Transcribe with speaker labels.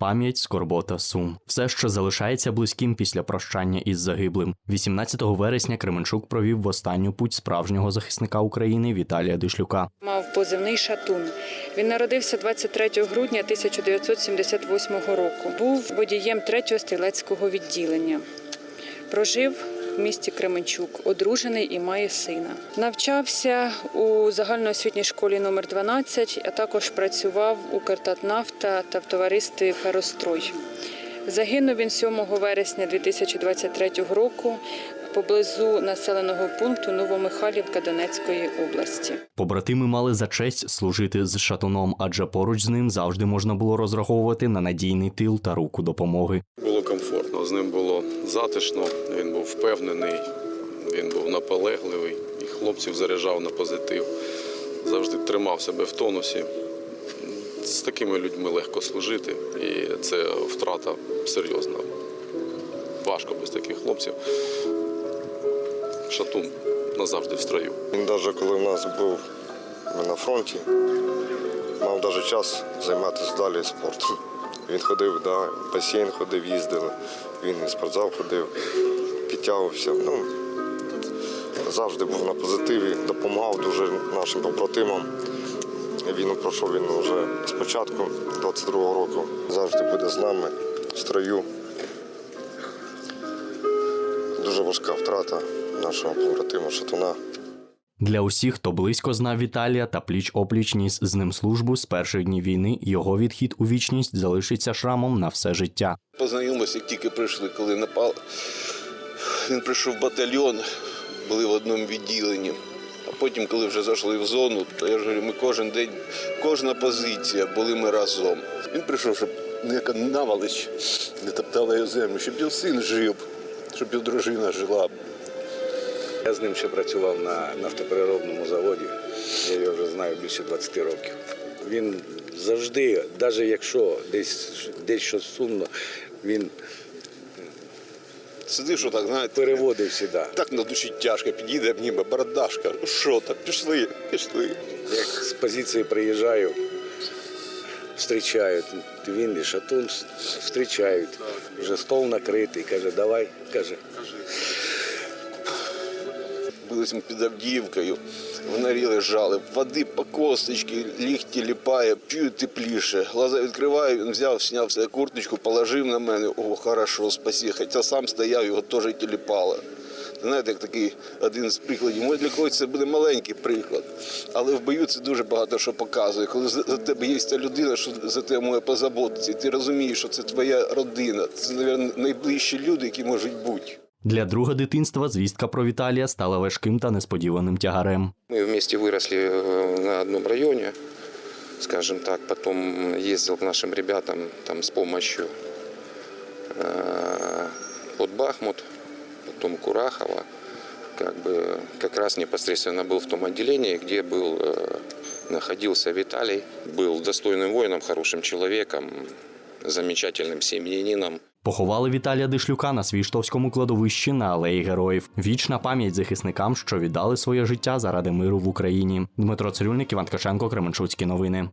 Speaker 1: Пам'ять, скорбота, сум. Все, що залишається близьким після прощання із загиблим. 18 вересня Кременчук провів в останню путь справжнього захисника України Віталія Дишлюка.
Speaker 2: Мав позивний шатун. Він народився 23 грудня 1978 року. Був водієм 3-го стрілецького відділення. Прожив місті Кременчук, одружений і має сина. Навчався у загальноосвітній школі номер 12, а також працював у Картатнафта та в товаристві Ферострой. Загинув він 7 вересня 2023 року поблизу населеного пункту Новомихайлівка Донецької області.
Speaker 1: Побратими мали за честь служити з шатуном, адже поруч з ним завжди можна було розраховувати на надійний тил та руку допомоги.
Speaker 3: З ним було затишно, він був впевнений, він був наполегливий і хлопців заряджав на позитив. Завжди тримав себе в тонусі. З такими людьми легко служити, і це втрата серйозна. Важко без таких хлопців. Шатун назавжди в строю.
Speaker 4: Він навіть коли в нас був на фронті, мав навіть час займатися далі спортом. Він ходив, да, басейн ходив, їздили, він і спортзал ходив, підтягувався. Ну, завжди був на позитиві, допомагав дуже нашим побратимам. Війну пройшов він вже спочатку 22-го року. Завжди буде з нами в строю. Дуже важка втрата нашого побратима Шатуна.
Speaker 1: Для усіх, хто близько знав Віталія та пліч опліч ніс з ним службу з перших днів війни, його відхід у вічність залишиться шрамом на все життя.
Speaker 5: Познайомилися, як тільки прийшли, коли напали. Він прийшов в батальйон, були в одному відділенні. А потім, коли вже зайшли в зону, то я ж говорю, ми кожен день, кожна позиція, були ми разом. Він прийшов, щоб ніяка навалич не топтала його землю, щоб його син жив, щоб його дружина жила.
Speaker 6: Я з ним ще працював на нафтопереробному заводі. Я його вже знаю більше 20 років. Він завжди, навіть якщо десь, десь щось сумно, він
Speaker 5: Сидиш, що так, знаєте,
Speaker 6: переводив сюди.
Speaker 5: так на душі тяжко, підійде обніме, бородашка. Ну що там, пішли, пішли.
Speaker 6: Як з позиції приїжджаю, зустрічають. Він і шатун зустрічають. Вже стол накритий. Каже, давай, каже.
Speaker 5: Бились ми під Авдіївкою, в лежали, води по косточки, ліхті ліпає, п'ю тепліше. Глаза відкриваю, він взяв, зняв себе курточку, положив на мене. О, хорошо, спасі. Хоча сам стояв, його теж тіліпало. Знаєте, як такий один з прикладів. Може, для когось це буде маленький приклад, але в бою це дуже багато що показує. Коли за тебе є ця людина, що за тебе може позаботитися, ти розумієш, що це твоя родина. Це, мабуть, найближчі люди, які можуть бути.
Speaker 1: Для друга дитинства звістка про Віталія стала важким та несподіваним тягарем.
Speaker 7: Мы вместе выросли э, на одном районе, скажем так. Потом ездил к нашим ребятам там с помощью э, под Бахмут, потом Курахова. Как бы как раз непосредственно был в том отделении, где был, э, находился Виталий. Был достойным воином, хорошим человеком, замечательным семьянином.
Speaker 1: Поховали Віталія Дишлюка на свіштовському кладовищі на алеї героїв. Вічна пам'ять захисникам, що віддали своє життя заради миру в Україні. Дмитро Цирюльник, Іван Ткаченко, Кременчуцькі новини.